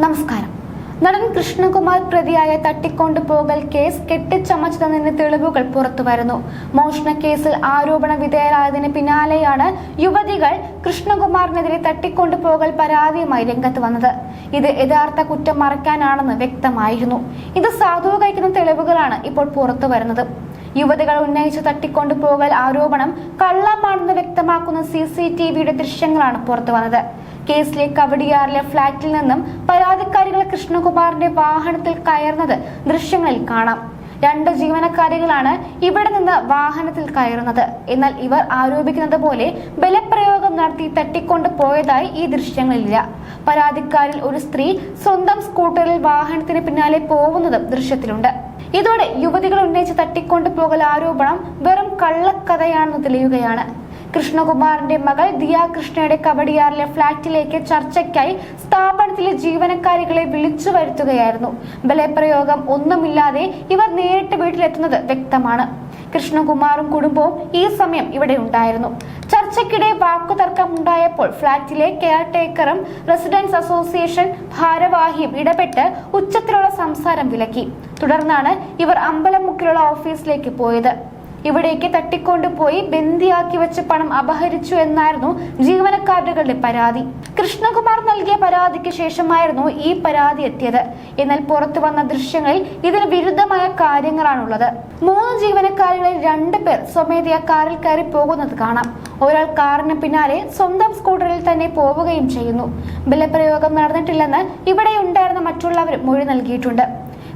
നമസ്കാരം. നടൻ കൃഷ്ണകുമാർ പ്രതിയായ തട്ടിക്കൊണ്ടു പോകൽ കേസ് കെട്ടിച്ചമച്ചതെന്ന് തെളിവുകൾ പുറത്തുവരുന്നു മോഷണ കേസിൽ ആരോപണ വിധേയരായതിന് പിന്നാലെയാണ് യുവതികൾ കൃഷ്ണകുമാറിനെതിരെ തട്ടിക്കൊണ്ടു പോകൽ പരാതിയുമായി രംഗത്ത് വന്നത്. ഇത് യഥാർത്ഥ കുറ്റം മറയ്ക്കാനാണെന്ന് വ്യക്തമായിരുന്നു. ഇത് സാധൂകരിക്കുന്ന തെളിവുകളാണ് ഇപ്പോൾ പുറത്തു വരുന്നത്. യുവതികൾ ഉന്നയിച്ച തട്ടിക്കൊണ്ടുപോകൽ ആരോപണം കള്ളമാണെന്ന് വ്യക്തമാക്കുന്ന സി സി ടി വിയുടെ ദൃശ്യങ്ങളാണ് പുറത്തു വന്നത്. കേസിലെ കവടിയാറിലെ ഫ്ളാറ്റിൽ നിന്നും പരാതിക്കാരികൾ കൃഷ്ണകുമാറിന്റെ വാഹനത്തിൽ കയറുന്നത് ദൃശ്യങ്ങളിൽ കാണാം. രണ്ട് ജീവനക്കാരികളാണ് ഇവിടെ നിന്ന് വാഹനത്തിൽ കയറുന്നത്. എന്നാൽ ഇവർ ആരോപിക്കുന്നത് പോലെ ബലപ്രയോഗം നടത്തി തട്ടിക്കൊണ്ട് പോയതായി ഈ ദൃശ്യങ്ങളിലില്ല പരാതിക്കാരിൽ ഒരു സ്ത്രീ സ്വന്തം സ്കൂട്ടറിൽ വാഹനത്തിന് പിന്നാലെ പോകുന്നതും ദൃശ്യത്തിലുണ്ട്. ഇതോടെ യുവതികൾ ഉന്നയിച്ച് തട്ടിക്കൊണ്ടു പോകൽ ആരോപണം വെറും കള്ളക്കഥയാണെന്ന് തെളിയുകയാണ്. കൃഷ്ണകുമാറിന്റെ മകൾ ദിയ കൃഷ്ണയുടെ കവടിയാറിലെ ഫ്ളാറ്റിലേക്ക് ചർച്ചയ്ക്കായി സ്ഥാപനത്തിലെ ജീവനക്കാരികളെ വിളിച്ചു വരുത്തുകയായിരുന്നു. ബലപ്രയോഗം ഒന്നുമില്ലാതെ ഇവർ നേരിട്ട് വീട്ടിലെത്തുന്നത് വ്യക്തമാണ്. കൃഷ്ണകുമാറും കുടുംബവും ഈ സമയം ഇവിടെ ഉണ്ടായിരുന്നു. ചർച്ചയ്ക്കിടെ വാക്കുതർക്കം ഉണ്ടായപ്പോൾ ഫ്ളാറ്റിലെ കെയർ ടേക്കറും റെസിഡൻസ് അസോസിയേഷൻ ഭാരവാഹിയും ഇടപെട്ട് ഉച്ചത്തിലുള്ള സംസാരം വിലക്കി. തുടർന്നാണ് ഇവർ അമ്പലമുക്കിലുള്ള ഓഫീസിലേക്ക് പോയത്. ഇവിടേക്ക് തട്ടിക്കൊണ്ടുപോയി ബന്ദിയാക്കി വെച്ച് പണം അപഹരിച്ചു എന്നായിരുന്നു ജീവനക്കാരുടെ പരാതി. കൃഷ്ണകുമാർ നൽകിയ പരാതിക്ക് ശേഷമായിരുന്നു ഈ പരാതി എത്തിയത്. എന്നാൽ പുറത്തു വന്ന ദൃശ്യങ്ങളിൽ ഇതിന് വിരുദ്ധമായ കാര്യങ്ങളാണുള്ളത്. മൂന്ന് ജീവനക്കാരികളിൽ രണ്ട് പേർ സ്വമേധയാ കാറിൽ കയറി പോകുന്നത് കാണാം. ഒരാൾ കാറിന് പിന്നാലെ സ്വന്തം സ്കൂട്ടറിൽ തന്നെ പോവുകയും ചെയ്യുന്നു. ബലപ്രയോഗം നടന്നിട്ടില്ലെന്ന് ഇവിടെ ഉണ്ടായിരുന്ന മറ്റുള്ളവരും മൊഴി നൽകിയിട്ടുണ്ട്.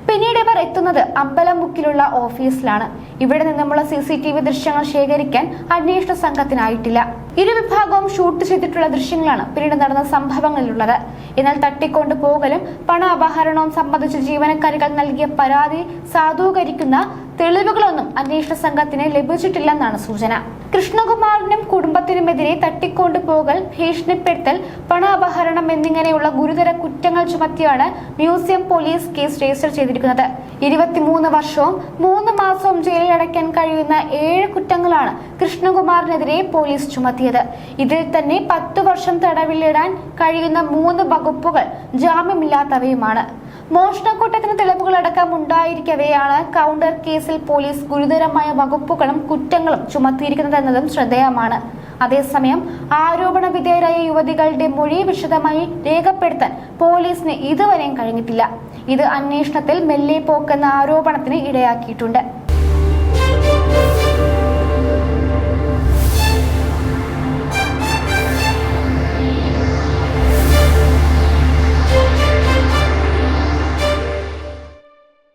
പിന്നീട് ഇവർ എത്തുന്നത് അമ്പലമുക്കിലുള്ള ഓഫീസിലാണ്. ഇവിടെ നിന്നുമുള്ള സി സി ടി വി ദൃശ്യങ്ങൾ ശേഖരിക്കാൻ അന്വേഷണ സംഘത്തിനായിട്ടില്ല. ഇരുവിഭാഗവും ഷൂട്ട് ചെയ്തിട്ടുള്ള ദൃശ്യങ്ങളാണ് പിന്നീട് നടന്ന സംഭവങ്ങളിലുള്ളത്. എന്നാൽ തട്ടിക്കൊണ്ടു പോകലും പണ അപഹരണവും സംബന്ധിച്ച് ജീവനക്കാരികൾ നൽകിയ പരാതി സാധൂകരിക്കുന്ന തെളിവുകളൊന്നും അന്വേഷണ സംഘത്തിന് ലഭിച്ചിട്ടില്ലെന്നാണ് സൂചന. കൃഷ്ണകുമാറിനും കുടുംബത്തിനുമെതിരെ തട്ടിക്കൊണ്ടുപോകൽ ഭീഷണിപ്പെടുത്തൽ പണ അപഹരണം എന്നിങ്ങനെയുള്ള ഗുരുതര കുറ്റങ്ങൾ ചുമത്തിയാണ് മ്യൂസിയം പോലീസ് കേസ് രജിസ്റ്റർ ചെയ്തിരിക്കുന്നത്. ഇരുപത്തിമൂന്ന് വർഷവും മൂന്ന് മാസവും ജയിലിൽ അടയ്ക്കാൻ കഴിയുന്ന ഏഴ് കുറ്റങ്ങളാണ് കൃഷ്ണകുമാറിനെതിരെ പോലീസ് ചുമത്തിയത്. ഇതിൽ തന്നെ പത്തു വർഷം തടവിലിടാൻ കഴിയുന്ന മൂന്ന് വകുപ്പുകൾ ജാമ്യമില്ലാത്തവയുമാണ്. മോഷണക്കൂട്ടത്തിന് തെളിവുകളടക്കം ഉണ്ടായിരിക്കവെയാണ് കൗണ്ടർ കേസിൽ പോലീസ് ഗുരുതരമായ വകുപ്പുകളും കുറ്റങ്ങളും ചുമത്തിയിരിക്കുന്നതെന്നതും ശ്രദ്ധേയമാണ്. അതേസമയം ആരോപണ വിധേയരായ യുവതികളുടെ മൊഴി വിശദമായി രേഖപ്പെടുത്താൻ പോലീസിന് ഇതുവരെയും കഴിഞ്ഞിട്ടില്ല. ഇത് അന്വേഷണത്തിൽ മെല്ലെ പോക്കെന്ന ആരോപണത്തിന് ഇടയാക്കിയിട്ടുണ്ട്.